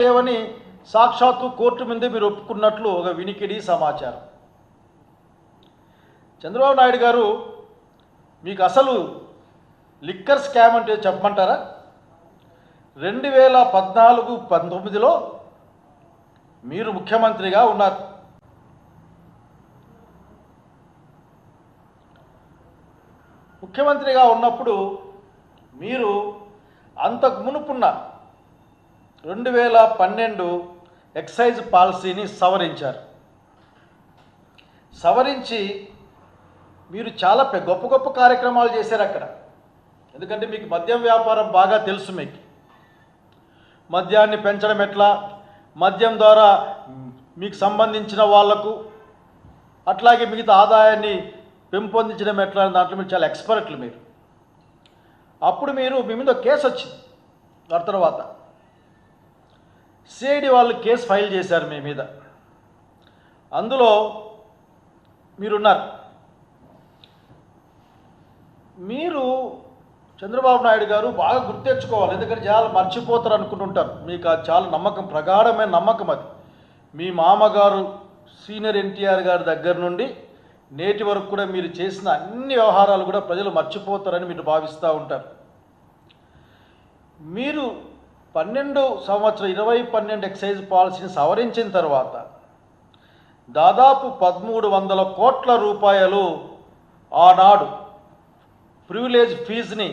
లేవని సాక్షాత్తు కోర్టు ముందే మీరు ఒప్పుకున్నట్లు ఒక వినికిడి సమాచారం. చంద్రబాబు నాయుడు గారు మీకు అసలు లిక్కర్ స్కామ్ అంటే చెప్పమంటారా? రెండు వేల పద్నాలుగు పంతొమ్మిదిలో మీరు ముఖ్యమంత్రిగా ఉన్నారు. ముఖ్యమంత్రిగా ఉన్నప్పుడు మీరు అంతకు మునుపున్న రెండు వేల పన్నెండు ఎక్సైజ్ పాలసీని సవరించారు. సవరించి మీరు చాలా గొప్ప గొప్ప కార్యక్రమాలు చేశారు అక్కడ. ఎందుకంటే మీకు మద్యం వ్యాపారం బాగా తెలుసు మీకు. మద్యాన్ని పెంచడం ఎట్లా? మద్యం ద్వారా మీకు సంబంధించిన వాళ్ళకు అట్లాగే మిగతా ఆదాయాన్ని పెంపొందించడం ఎట్లా? అని దాంట్లో మీరు చాలా ఎక్స్పర్ట్లు మీరు. అప్పుడు మీరు మీ మీద కేసు వచ్చింది తర్వాత సిఐడి వాళ్ళు కేసు ఫైల్ చేశారు మీ మీద. అందులో మీరున్నారు. మీరు చంద్రబాబు నాయుడు గారు బాగా గుర్తెచ్చుకోవాలి ఎందుకంటే చాలా మర్చిపోతారు అనుకుంటుంటారు. మీకు అది చాలా నమ్మకం ప్రగాఢమైన నమ్మకం అది. మీ మామగారు సీనియర్ ఎన్టీఆర్ గారి దగ్గర నుండి నేటి వరకు కూడా మీరు చేసిన అన్ని వ్యవహారాలు కూడా ప్రజలు మర్చిపోతారని మీరు భావిస్తూ ఉంటారు. మీరు పన్నెండు సంవత్సరం ఇరవై పన్నెండు ఎక్సైజ్ పాలసీని సవరించిన తర్వాత దాదాపు పదమూడు వందల కోట్ల రూపాయలు ఆనాడు ప్రివిలేజ్ ఫీజుని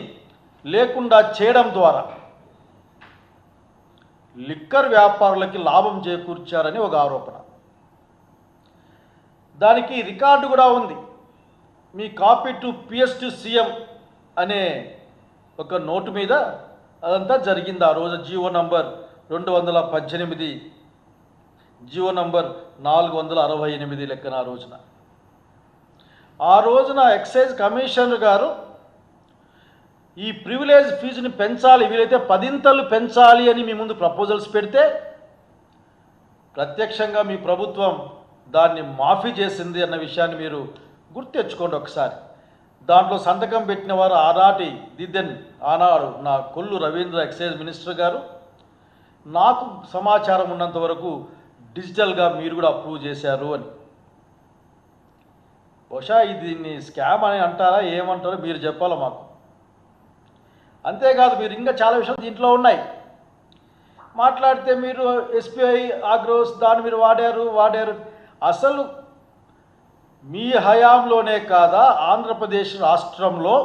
లేకుండా చేయడం ద్వారా లిక్కర్ వ్యాపారులకి లాభం చేకూర్చారని ఒక ఆరోపణ. దానికి రికార్డు కూడా ఉంది. మీ copy to PS to CM అనే ఒక నోటు మీద అదంతా జరిగింది ఆ రోజు జీవో నంబర్ రెండు వందల పద్దెనిమిది జీవో నంబర్ నాలుగు వందల అరవై ఎనిమిది లెక్కన ఆ రోజున. ఆ రోజున ఎక్సైజ్ కమిషనర్ గారు ఈ ప్రివిలేజ్ ఫీజుని పెంచాలి వీలైతే పదింతలు పెంచాలి అని మీ ముందు ప్రపోజల్స్ పెడితే ప్రత్యక్షంగా మీ ప్రభుత్వం దాన్ని మాఫీ చేసింది అన్న విషయాన్ని మీరు గుర్తెచ్చుకోండి ఒకసారి. దాంట్లో సంతకం పెట్టిన వారు ఆనాటి దిద్దెన్ ఆనాడు నా కొల్లు రవీంద్ర ఎక్సైజ్ మినిస్టర్ గారు. నాకు సమాచారం ఉన్నంత వరకు డిజిటల్గా మీరు కూడా అప్రూవ్ చేశారు అని. బహుశా ఇది దీన్ని స్కామ్ అని అంటారా ఏమంటారో మీరు చెప్పాలి మాకు. అంతేకాదు మీరు ఇంకా చాలా విషయాలు దీంట్లో ఉన్నాయి. మాట్లాడితే మీరు ఎస్బీఐ ఆగ్రోస్ దాన్ని మీరు వాడారు వాడారు. అసలు మీ హయాంలోనే కాదా ఆంధ్రప్రదేశ్ రాష్ట్రంలో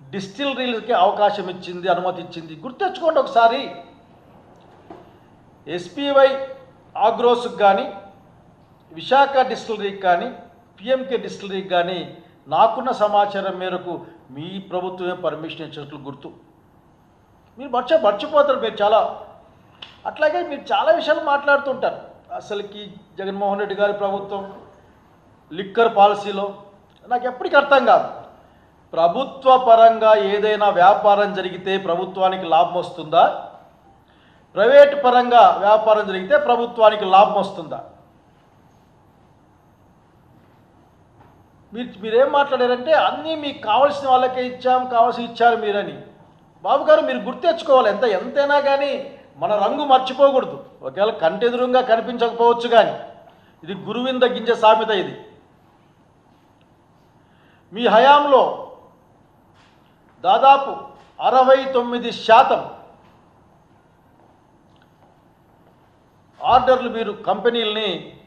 డిస్టిలరీలకి అవకాశం ఇచ్చింది అనుమతి ఇచ్చింది? గుర్తెచ్చుకోండి ఒకసారి. ఎస్పీవై ఆగ్రోస్కి కానీ విశాఖ డిస్టిలరీకి కానీ పిఎంకే డిస్టిలరీకి కానీ నాకున్న సమాచారం మేరకు మీ ప్రభుత్వమే పర్మిషన్ ఇచ్చినట్లు గుర్తు. మీరు మర్చి మర్చిపోతారు మీరు చాలా. అట్లాగే మీరు చాలా విషయాలు మాట్లాడుతుంటారు. అసలుకి జగన్మోహన్ రెడ్డి గారి ప్రభుత్వం లిక్కర్ పాలసీలో? నాకు ఎప్పటికీ అర్థం కాదు. ప్రభుత్వ పరంగా ఏదైనా వ్యాపారం జరిగితే ప్రభుత్వానికి లాభం వస్తుందా? ప్రైవేట్ పరంగా వ్యాపారం జరిగితే ప్రభుత్వానికి లాభం వస్తుందా? మీరు మీరేం మాట్లాడారంటే అన్నీ మీకు కావాల్సిన వాళ్ళకే ఇచ్చాం కావాల్సి ఇచ్చారు మీరని. బాబు గారు మీరు గుర్తెచ్చుకోవాలి ఎంత ఎంతైనా కానీ మన రంగు మర్చిపోకూడదు. ఒకవేళ కంటెదురుగా కనిపించకపోవచ్చు కానీ ఇది గురువింద గింజ సామెత ఇది. మీ హయాంలో దాదాపు అరవై తొమ్మిది శాతం ఆర్డర్లు మీరు కంపెనీలని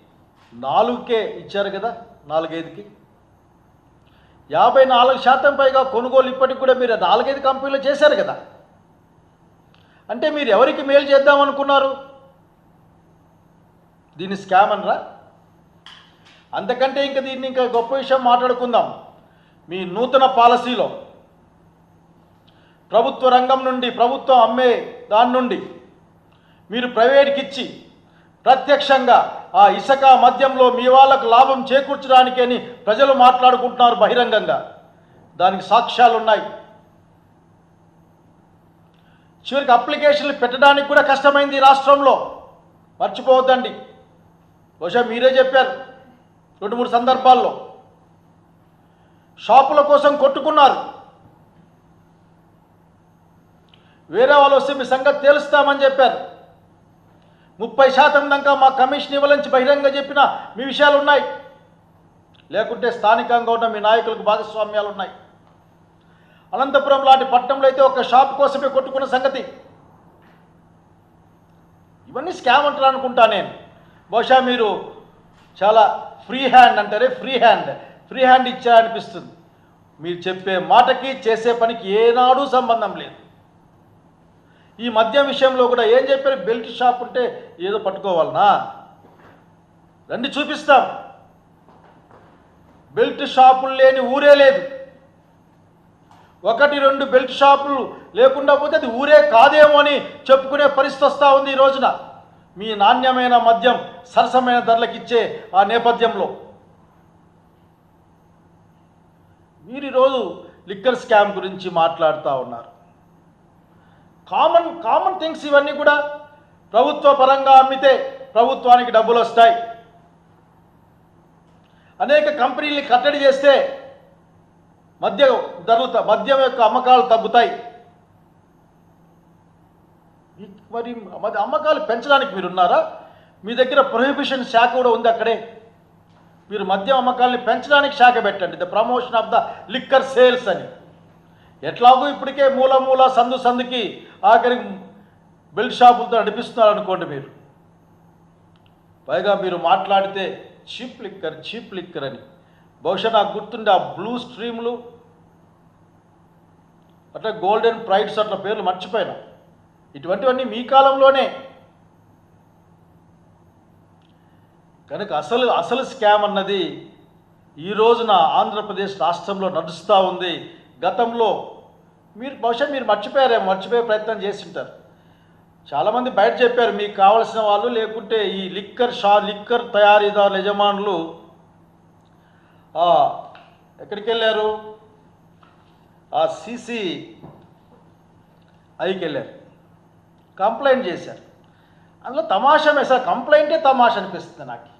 నాలుగుకే ఇచ్చారు కదా నాలుగైదుకి. యాభై నాలుగు శాతం పైగా కొనుగోలు ఇప్పటికి కూడా మీరు నాలుగైదు కంపెనీలు చేశారు కదా. అంటే మీరు ఎవరికి మేలు చేద్దాం అనుకున్నారు? దీన్ని స్కామ్ అనరా? అంతకంటే ఇంకా దీన్ని ఇంకా గొప్ప విషయం మాట్లాడుకుందాం. మీ నూతన పాలసీలో. ప్రభుత్వ రంగం నుండి ప్రభుత్వం అమ్మే దాని నుండి మీరు ప్రైవేట్కి ఇచ్చి ప్రత్యక్షంగా ఆ ఇసుక మద్యంలో మీ వాళ్ళకు లాభం చేకూర్చడానికని ప్రజలు మాట్లాడుకుంటున్నారు బహిరంగంగా. దానికి సాక్ష్యాలు ఉన్నాయి చివరికి అప్లికేషన్లు పెట్టడానికి కూడా కష్టమైంది రాష్ట్రంలో. మర్చిపోవద్దండి. బహుశా మీరే చెప్పారు. రెండు మూడు సందర్భాల్లో. షాపుల కోసం కొట్టుకున్నారు. వేరే వాళ్ళు వస్తే మీ సంగతి తేలుస్తామని చెప్పారు. ముప్పై శాతం దాకా మా కమిషన్ ఇవ్వాలని బహిరంగ చెప్పిన మీ విషయాలు ఉన్నాయి. లేకుంటే స్థానికంగా ఉన్న మీ నాయకులకు భాగస్వామ్యాలు ఉన్నాయి. అనంతపురం లాంటి పట్టణంలో అయితే ఒక షాప్ కోసమే కొట్టుకున్న సంగతి. ఇవన్నీ స్కామ్ అంటారు అనుకుంటా నేను. బహుశా మీరు చాలా ఫ్రీ హ్యాండ్ అంటారే ఫ్రీ హ్యాండ్. ఫ్రీ హ్యాండ్ ఇచ్చారనిపిస్తుంది. మీరు చెప్పే మాటకి చేసే పనికి ఏనాడు సంబంధం లేదు. ఈ మద్యం విషయంలో కూడా ఏం చెప్పారు? బెల్ట్ షాప్ ఉంటే ఏదో పట్టుకోవాలనా? రండి చూపిస్తాం. బెల్ట్ షాపులు లేని ఊరే లేదు. ఒకటి రెండు బెల్ట్ షాపులు లేకుండా పోతే అది ఊరే కాదేమో అని చెప్పుకునే పరిస్థితి వస్తూ ఉంది ఈ రోజున. మీ నాణ్యమైన మద్యం సరసమైన ధరలకు ఇచ్చే ఆ నేపథ్యంలో. మీరు ఈరోజు లిక్కర్ స్కామ్ గురించి మాట్లాడుతూ ఉన్నారు. కామన్ కామన్ థింగ్స్ ఇవన్నీ కూడా ప్రభుత్వ పరంగా అమ్మితే ప్రభుత్వానికి డబ్బులు వస్తాయి. అనేక కంపెనీల్ని కట్టడి చేస్తే మద్య ధరలు మద్యం యొక్క అమ్మకాలు తగ్గుతాయి. మరి మరి అమ్మకాలు పెంచడానికి మీరు ఉన్నారా మీ దగ్గర ప్రొహిబిషన్ శాఖ కూడా ఉంది అక్కడే. మీరు మద్యం అమ్మకాలని పెంచడానికి శాఖ పెట్టండి. The promotion of the liquor sales అని. ఎట్లాగో ఇప్పటికే మూల మూల సందు సందుకి ఆఖరికి బెల్ట్ షాపులతో నడిపిస్తున్నారు అనుకోండి మీరు. పైగా మీరు మాట్లాడితే చీప్ లిక్కర్ చీప్ లిక్కర్ అని. బహుశా నాకు గుర్తుండే ఆ బ్లూ స్ట్రీమ్లు అట్లా గోల్డెన్ ప్రైడ్స్ అట్లా పేర్లు మర్చిపోయినా. ఇటువంటివన్నీ మీ కాలంలోనే కనుక అసలు అసలు స్కామ్ అన్నది ఈ రోజున ఆంధ్రప్రదేశ్ రాష్ట్రంలో నడుస్తూ ఉంది. గతంలో మీరు బహుశా మీరు మర్చిపోయారేమో మర్చిపోయే ప్రయత్నం చేసింటారు. చాలామంది బయట చెప్పారు మీకు కావలసిన వాళ్ళు లేకుంటే ఈ లిక్కర్ షా లిక్కర్ తయారీదారుల యజమానులు ఎక్కడికి వెళ్ళారు? ఆ సీసీ ఐకి వెళ్ళారు. కంప్లైంట్ చేశారు. అందులో తమాషా సార్ కంప్లైంటే తమాషా అనిపిస్తుంది నాకు.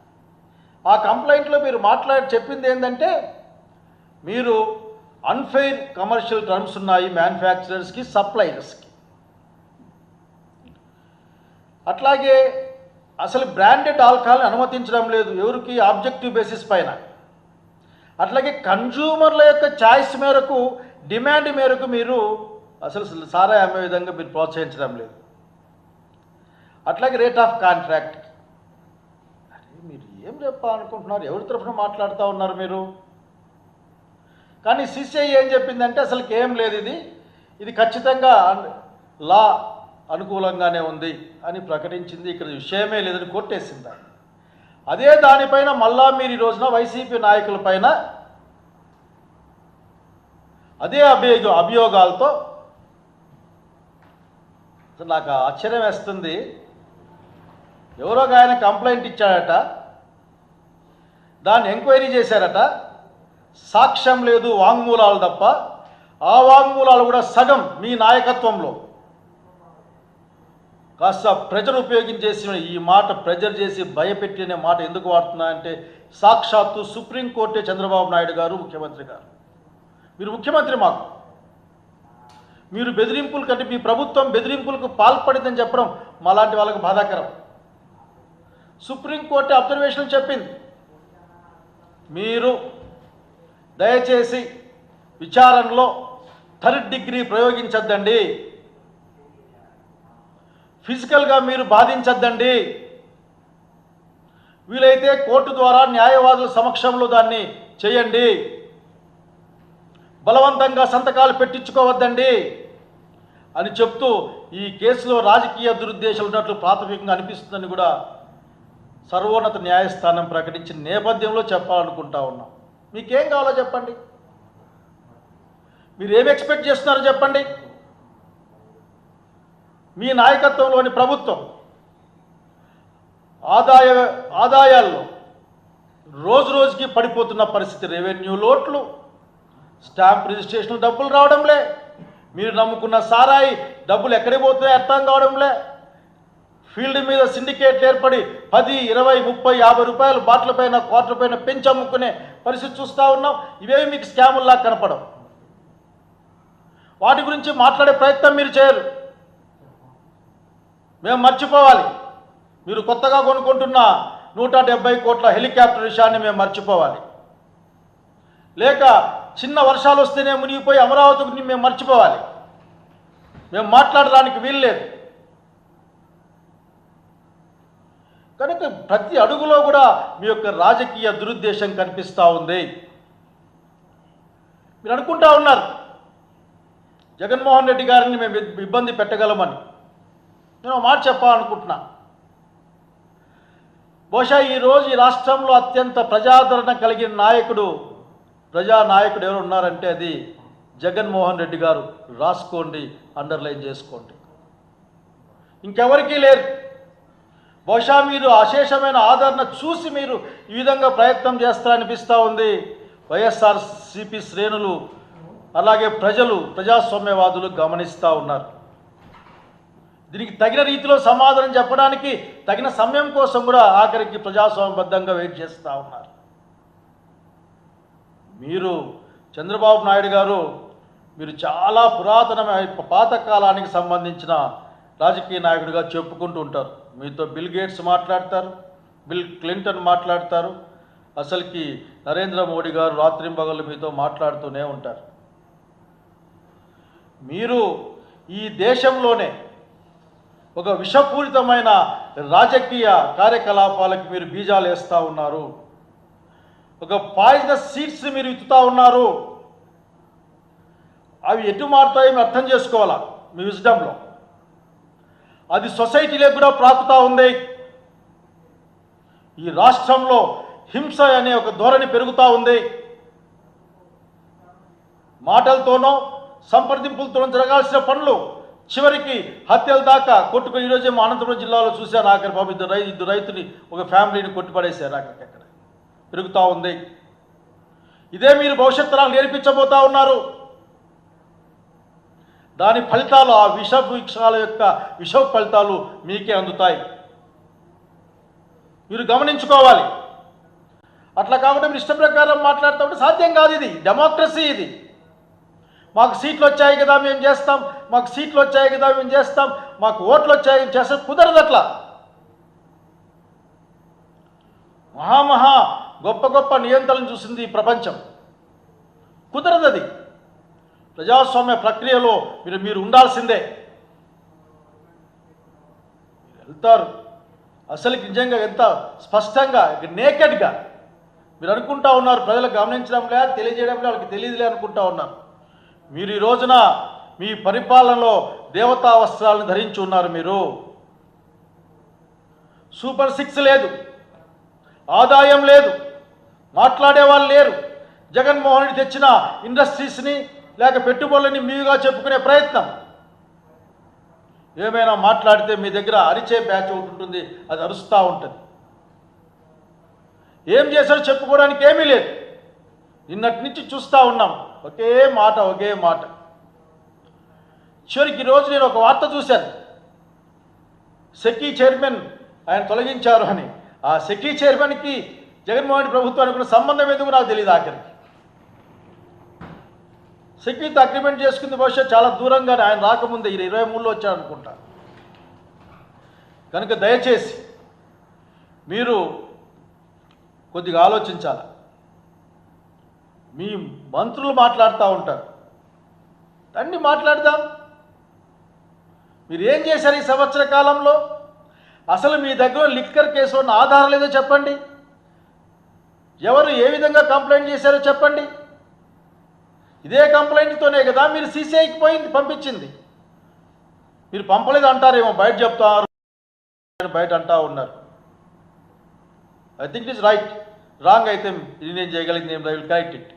ఆ కంప్లైంట్లో మీరు మాట్లాడి చెప్పింది ఏంటంటే మీరు అన్ఫెయిర్ కమర్షియల్ టర్మ్స్ ఉన్నాయి మ్యానుఫ్యాక్చరర్స్కి సప్లయర్స్కి అట్లాగే అసలు బ్రాండెడ్ ఆల్కహాల్ని అనుమతించడం లేదు ఎవరికి ఆబ్జెక్టివ్ బేసిస్ పైన. అట్లాగే కన్జ్యూమర్ల యొక్క ఛాయిస్ మేరకు డిమాండ్ మేరకు మీరు అసలు సారా అమ్మే విధంగా మీరు ప్రోత్సహించడం లేదు. అట్లాగే రేట్ ఆఫ్ కాంట్రాక్ట్ ఏం ఏం చెప్పాలనుకుంటున్నారు ఎవరి తరఫున మాట్లాడుతూ ఉన్నారు మీరు? కానీ సిసిఐ ఏం చెప్పిందంటే అసలుకి ఏం లేదు ఇది. ఇది ఖచ్చితంగా లా అనుకూలంగానే ఉంది అని ప్రకటించింది. ఇక్కడ విషయమే లేదని కొట్టేసింది అదే దానిపైన మళ్ళా మీరు ఈ రోజున వైసీపీ నాయకుల పైన అదే అభియోగ అభియోగాలతో నాకు ఆశ్చర్యం వేస్తుంది. ఎవరో ఒక ఆయన కంప్లైంట్ ఇచ్చాడట. దాన్ని ఎంక్వైరీ చేశారట. సాక్ష్యం లేదు వాంగ్మూలాలు తప్ప. ఆ వాంగ్మూలాలు కూడా సగం మీ నాయకత్వంలో. కాస్త ప్రెజర్ ఉపయోగించేసిన ఈ మాట ప్రెజర్ చేసి భయపెట్టిన మాట ఎందుకు వాడుతున్నాయంటే సాక్షాత్తు సుప్రీంకోర్టే చంద్రబాబు నాయుడు గారు ముఖ్యమంత్రి గారు. మీరు ముఖ్యమంత్రి మాకు. మీరు బెదిరింపులు కంటే మీ ప్రభుత్వం బెదిరింపులకు పాల్పడిందని చెప్పడం మాలాంటి వాళ్ళకి బాధాకరం. సుప్రీంకోర్టు అబ్జర్వేషన్ చెప్పింది. మీరు దయచేసి విచారణలో థర్డ్ డిగ్రీ ప్రయోగించద్దండి. ఫిజికల్గా మీరు బాధించద్దండి. వీలైతే కోర్టు ద్వారా న్యాయవాదుల సమక్షంలో దాన్ని చేయండి. బలవంతంగా సంతకాలు పెట్టించుకోవద్దండి అని చెప్తూ ఈ కేసులో రాజకీయ దురుద్దేశాలు ఉన్నట్లు ప్రాథమికంగా అనిపిస్తుందని కూడా సర్వోన్నత న్యాయస్థానం ప్రకటించిన నేపథ్యంలో చెప్పాలనుకుంటా ఉన్నాం. మీకేం కావాలో చెప్పండి. మీరు ఏం ఎక్స్పెక్ట్ చేస్తున్నారో చెప్పండి. మీ నాయకత్వంలోని ప్రభుత్వం ఆదాయ ఆదాయాల్లో రోజు రోజుకి పడిపోతున్న పరిస్థితి రెవెన్యూ లోట్లు స్టాంప్ రిజిస్ట్రేషన్ డబ్బులు రావడంలే. మీరు నమ్ముకున్న సారాయి డబ్బులు ఎక్కడికి పోతున్నాయి అర్థం కావడంలే. ఫీల్డ్ మీద సిండికేట్ ఏర్పడి పది ఇరవై ముప్పై యాభై రూపాయలు బాటిల్ పైన క్వార్టర్ పైన పెంచి అమ్ముకునే పరిస్థితి చూస్తూ ఉన్నాం. ఇవేవి మీకు స్కాముల్లా కనపడవు. వాటి గురించి మాట్లాడే ప్రయత్నం మీరు చేయరు మేము మర్చిపోవాలి. మీరు కొత్తగా కొనుక్కుంటున్న నూట డెబ్బై కోట్ల హెలికాప్టర్ విషయాన్ని మేము మర్చిపోవాలి. లేక చిన్న వర్షాలు వస్తేనే మునిగిపోయి అమరావతిని మేము మర్చిపోవాలి. మేము మాట్లాడడానికి వీల్లేదు. కనుక ప్రతి అడుగులో కూడా మీ యొక్క రాజకీయ దురుద్దేశం కనిపిస్తూ ఉంది. మీరు అనుకుంటా ఉన్నారు జగన్మోహన్ రెడ్డి గారిని మేము ఇబ్బంది పెట్టగలమని. నేను మాట చెప్పాలనుకుంటున్నా. బహుశా ఈరోజు ఈ రాష్ట్రంలో అత్యంత ప్రజాదరణ కలిగిన నాయకుడు ప్రజా నాయకుడు ఎవరు ఉన్నారంటే అది జగన్మోహన్ రెడ్డి గారు. రాసుకోండి అండర్లైన్ చేసుకోండి. ఇంకెవరికీ లేరు. బహుశా మీరు అశేషమైన ఆదరణ చూసి మీరు ఈ విధంగా ప్రయత్నం చేస్తారనిపిస్తూ ఉంది. వైఎస్ఆర్ సిపి శ్రేణులు అలాగే ప్రజలు ప్రజాస్వామ్యవాదులు గమనిస్తూ ఉన్నారు. దీనికి తగిన రీతిలో సమాధానం చెప్పడానికి తగిన సమయం కోసం కూడా ఆఖరికి ప్రజాస్వామ్యబద్ధంగా వెయిట్ చేస్తూ ఉన్నారు. మీరు చంద్రబాబు నాయుడు గారు మీరు చాలా పురాతనమైన పాతకాలానికి సంబంధించిన రాజకీయ నాయకుడిగా చెప్పుకుంటూ ఉంటారు. మీతో బిల్ గేట్స్ మాట్లాడతారు బిల్ క్లింటన్ మాట్లాడతారు. అసలుకి నరేంద్ర మోడీ గారు రాత్రింబగళ్ళు మీతో మాట్లాడుతూనే ఉంటారు. మీరు ఈ దేశంలోనే ఒక విషపూరితమైన రాజకీయ కార్యకలాపాలకు మీరు బీజాలు వేస్తూ ఉన్నారు. ఒక పాయిజనస్ సీట్స్ మీరు ఇచ్చుతూ ఉన్నారు. అవి ఎటు మారుతాయో మీరు అర్థం చేసుకోవాలా? మీ విజ్డంలో అది సొసైటీలో కూడా ప్రాకుతా ఉంది. ఈ రాష్ట్రంలో హింస అనే ఒక ధోరణి పెరుగుతూ ఉంది. మాటలతోనో సంప్రదింపులతోనో జరగాల్సిన పనులు చివరికి హత్యల దాకా కొట్టుకుని ఈరోజే మా అనంతపురం జిల్లాలో చూశాను ఆఖరి బాబు ఇద్దరు రై ఇద్దరు రైతుని ఒక ఫ్యామిలీని కొట్టుపడేశారు అక్కడికక్కడ పెరుగుతూ ఉంది. ఇదే మీరు భవిష్యత్తు తరాలు నేర్పించబోతా ఉన్నారు. దాని ఫలితాలు ఆ విష వృక్షాల యొక్క విష ఫలితాలు మీకే అందుతాయి. మీరు గమనించుకోవాలి. అట్లా కాకుండా మీరు ఇష్ట ప్రకారం మాట్లాడుతూ ఉంటే సాధ్యం కాదు ఇది. డెమోక్రసీ ఇది. మాకు సీట్లు వచ్చాయి కదా మేము చేస్తాం. మాకు సీట్లు వచ్చాయి కదా మేము చేస్తాం. మాకు ఓట్లు వచ్చాయి చేస్తాం. కుదరదు అట్లా. మహామహా గొప్ప గొప్ప నియంత్రణ చూసింది ఈ ప్రపంచం. కుదరదు అది. ప్రజాస్వామ్య ప్రక్రియలో మీరు మీరు ఉండాల్సిందే. వెళ్తారు. అసలు నిజంగా ఎంత స్పష్టంగా నేకెడ్గా మీరు అనుకుంటా ఉన్నారు. ప్రజలు గమనించడం లే తెలియజేయడం వాళ్ళకి తెలియదులే అనుకుంటా ఉన్నారు. మీరు ఈ రోజున మీ పరిపాలనలో దేవతా వస్త్రాలను ధరించి ఉన్నారు మీరు. సూపర్ సిక్స్ లేదు. ఆదాయం లేదు. మాట్లాడే వాళ్ళు లేరు. జగన్మోహన్ రెడ్డి తెచ్చిన ఇండస్ట్రీస్ని లేక పెట్టుబడులని మీగా చెప్పుకునే ప్రయత్నం. ఏమైనా మాట్లాడితే మీ దగ్గర అరిచే బ్యాచ్ ఒకటి ఉంటుంది అది అరుస్తూ ఉంటుంది. ఏం చేశారో చెప్పుకోవడానికి ఏమీ లేదు. నిన్నటి నుంచి చూస్తూ ఉన్నాం. ఒకే మాట ఒకే మాట. చివరికి ఈరోజు నేను ఒక వార్త చూశాను. సెకీ చైర్మన్ ఆయన తొలగించారు అని. ఆ సెకీ చైర్మన్కి జగన్మోహన్ ప్రభుత్వానికి కూడా సంబంధం ఎందుకు నాకు తెలియదు ఆఖరికి. సెక్యూరిటీ అగ్రిమెంట్ చేసుకుంది బహుశా చాలా దూరంగానే ఆయన రాకముందే ఈయన ఇరవై మూడులో వచ్చారనుకుంటా కనుక దయచేసి మీరు కొద్దిగా ఆలోచించాలి. మీ మంత్రులు మాట్లాడుతూ ఉంటారు. అన్నీ మాట్లాడదాం. మీరు ఏం చేశారు ఈ సంవత్సర కాలంలో? అసలు మీ దగ్గర లిక్కర్ కేసు ఉన్న ఆధారం లేదో చెప్పండి. ఎవరు ఏ విధంగా కంప్లైంట్ చేశారో చెప్పండి. ఇదే కంప్లైంట్తోనే కదా మీరు సీసీఐకి పోయింది పంపించింది. మీరు పంపలేదు అంటారేమో బయట చెప్తారు బయట అంటా ఉన్నారు. I think it is right wrong అయితే ఇది నేను చేయగలిగింది ఏం విల్ కరెక్ట్ ఇట్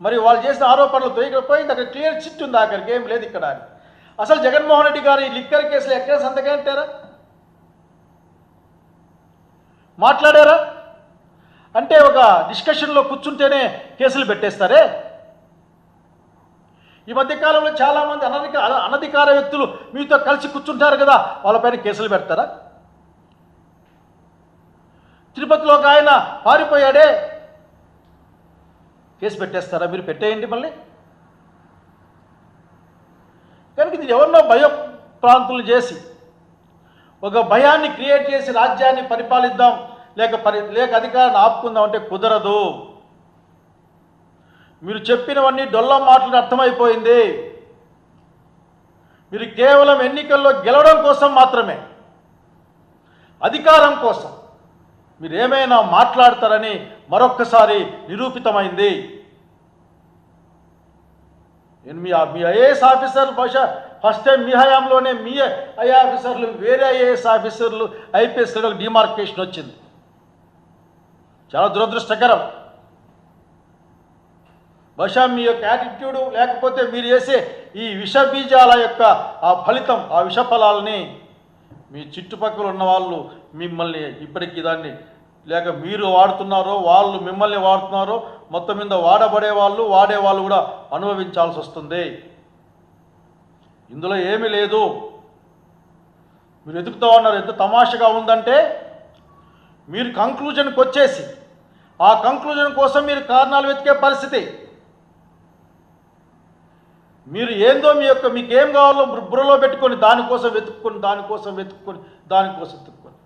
మరి వాళ్ళు చేసిన ఆరోపణలతో ఇక్కడ పోయింది అక్కడ క్లియర్ చిట్ ఉంది అక్కడికి ఏం లేదు ఇక్కడ అసలు జగన్మోహన్ రెడ్డి గారు ఈ లిక్కర్ కేసులు ఎక్కడ సంతకం పెట్టారా? మాట్లాడారా? అంటే ఒక డిస్కషన్లో కూర్చుంటేనే కేసులు పెట్టేస్తారే? ఈ మధ్య కాలంలో చాలామంది అనధిక అనధికార వ్యక్తులు మీతో కలిసి కూర్చుంటారు కదా వాళ్ళపైన కేసులు పెడతారా? తిరుపతిలో ఒక ఆయన పారిపోయాడే. కేసు పెట్టేస్తారా మీరు? పెట్టేయండి మళ్ళీ. కనుక ఇది ఎవరినో భయ ప్రాంతులు చేసి ఒక భయాన్ని క్రియేట్ చేసి రాజ్యాన్ని పరిపాలిద్దాం లేక పరి లేక అధికారాన్ని ఆపుకుందాం అంటే కుదరదు. మీరు చెప్పినవన్నీ డొల్ల మాటలు అర్థమైపోయింది. మీరు కేవలం ఎన్నికల్లో గెలవడం కోసం మాత్రమే అధికారం కోసం మీరు ఏమైనా మాట్లాడతారని మరొక్కసారి నిరూపితమైంది. నేను మీ మీ ఐఏఎస్ ఆఫీసర్లు బహుశా ఫస్ట్ టైం మీ హయాంలోనే మీ ఐఏ ఆఫీసర్లు వేరే ఐఏఎస్ ఆఫీసర్లు ఐపీఎస్ డిమార్కేషన్ వచ్చింది. చాలా దురదృష్టకరం. బహుశా మీ యొక్క యాటిట్యూడు లేకపోతే మీరు చేసే ఈ విష బీజాల యొక్క ఆ ఫలితం ఆ విష ఫలాలని మీ చుట్టుపక్కల ఉన్న వాళ్ళు మిమ్మల్ని ఇప్పటికీ దాన్ని లేక మీరు వాడుతున్నారో వాళ్ళు మిమ్మల్ని వాడుతున్నారో మొత్తం మీద వాడబడే వాళ్ళు వాడే వాళ్ళు కూడా అనుభవించాల్సి వస్తుంది. ఇందులో ఏమీ లేదు. మీరు ఎదుగుతూ ఉన్నారు ఎంత తమాషగా ఉందంటే మీరు కంక్లూజన్కి వచ్చేసి ఆ కంక్లూజన్ కోసం మీరు కారణాలు వెతికే పరిస్థితి. మీరు ఏందో మీ యొక్క మీకు ఏం కావాలో బుర్రలో పెట్టుకొని దానికోసం వెతుక్కొని దానికోసం వెతుక్కొని దానికోసం వెతుక్కొని.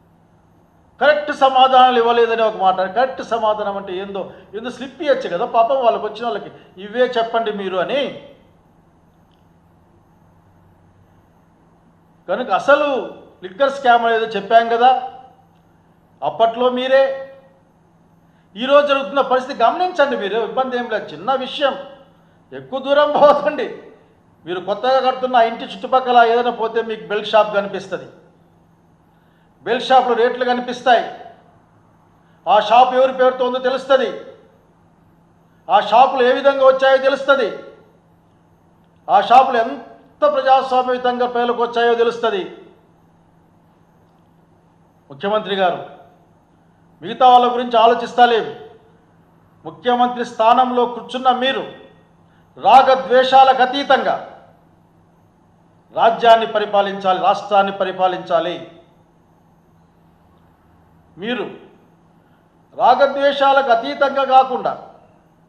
కరెక్ట్ సమాధానాలు ఇవ్వలేదని ఒక మాట. కరెక్ట్ సమాధానం అంటే ఏందో ఏందో స్లిప్ ఇవ్వచ్చు కదా పాపం వాళ్ళకి వచ్చిన వాళ్ళకి. ఇవే చెప్పండి మీరు అని. కనుక అసలు లిక్కర్ స్కామ్ అనేది చెప్పాం కదా. అప్పట్లో మీరే. ఈరోజు జరుగుతున్న పరిస్థితి గమనించండి మీరు. ఇబ్బంది ఏం లేదు. చిన్న విషయం. ఎక్కువ దూరం పోతండి మీరు కొత్తగా కడుతున్న ఇంటి చుట్టుపక్కల ఏదైనా పోతే మీకు బెల్ట్ షాప్ కనిపిస్తుంది. బెల్ట్ షాప్లో రేట్లు కనిపిస్తాయి. ఆ షాప్ ఎవరి పేరుతో ఉందో తెలుస్తుంది. ఆ షాపులు ఏ విధంగా వచ్చాయో తెలుస్తుంది. ఆ షాపులు ఎంత ప్రజాస్వామ్యయుతంగా పేర్లకు వచ్చాయో తెలుస్తుంది. ముఖ్యమంత్రి గారు మిగతా వాళ్ళ గురించి ఆలోచిస్తాలేము ముఖ్యమంత్రి స్థానంలో కూర్చున్న మీరు రాగద్వేషాలకు అతీతంగా రాజ్యాన్ని పరిపాలించాలి రాష్ట్రాన్ని పరిపాలించాలి. మీరు రాగద్వేషాలకు అతీతంగా కాకుండా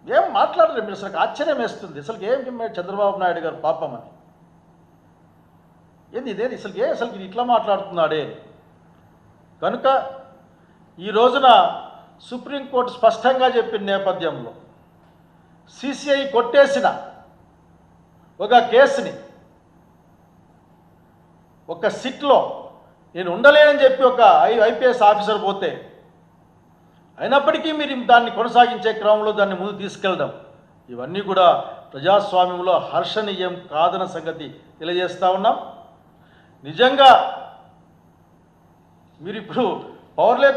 ఏం మాట్లాడరు మీరు? అసలు ఆశ్చర్యం వేస్తుంది. అసలు ఏం చంద్రబాబు నాయుడు గారు పాపం అని? ఏంది ఇదేది? అసలు ఏ అసలు ఇట్లా మాట్లాడుతున్నాడే? కనుక ఈ రోజున సుప్రీంకోర్టు స్పష్టంగా చెప్పిన నేపథ్యంలో సిసిఐ కొట్టేసిన ఒక కేసుని ఒక సిట్లో నేను ఉండలేనని చెప్పి ఒక ఐ ఐపీఎస్ ఆఫీసర్ పోతే అయినప్పటికీ మీరు దాన్ని కొనసాగించే క్రమంలో దాన్ని ముందు తీసుకెళ్ళడం ఇవన్నీ కూడా ప్రజాస్వామ్యంలో హర్షణీయం కాదన్న సంగతి తెలియజేస్తూ ఉన్నాం. నిజంగా మీరు ఇప్పుడు పవర్లే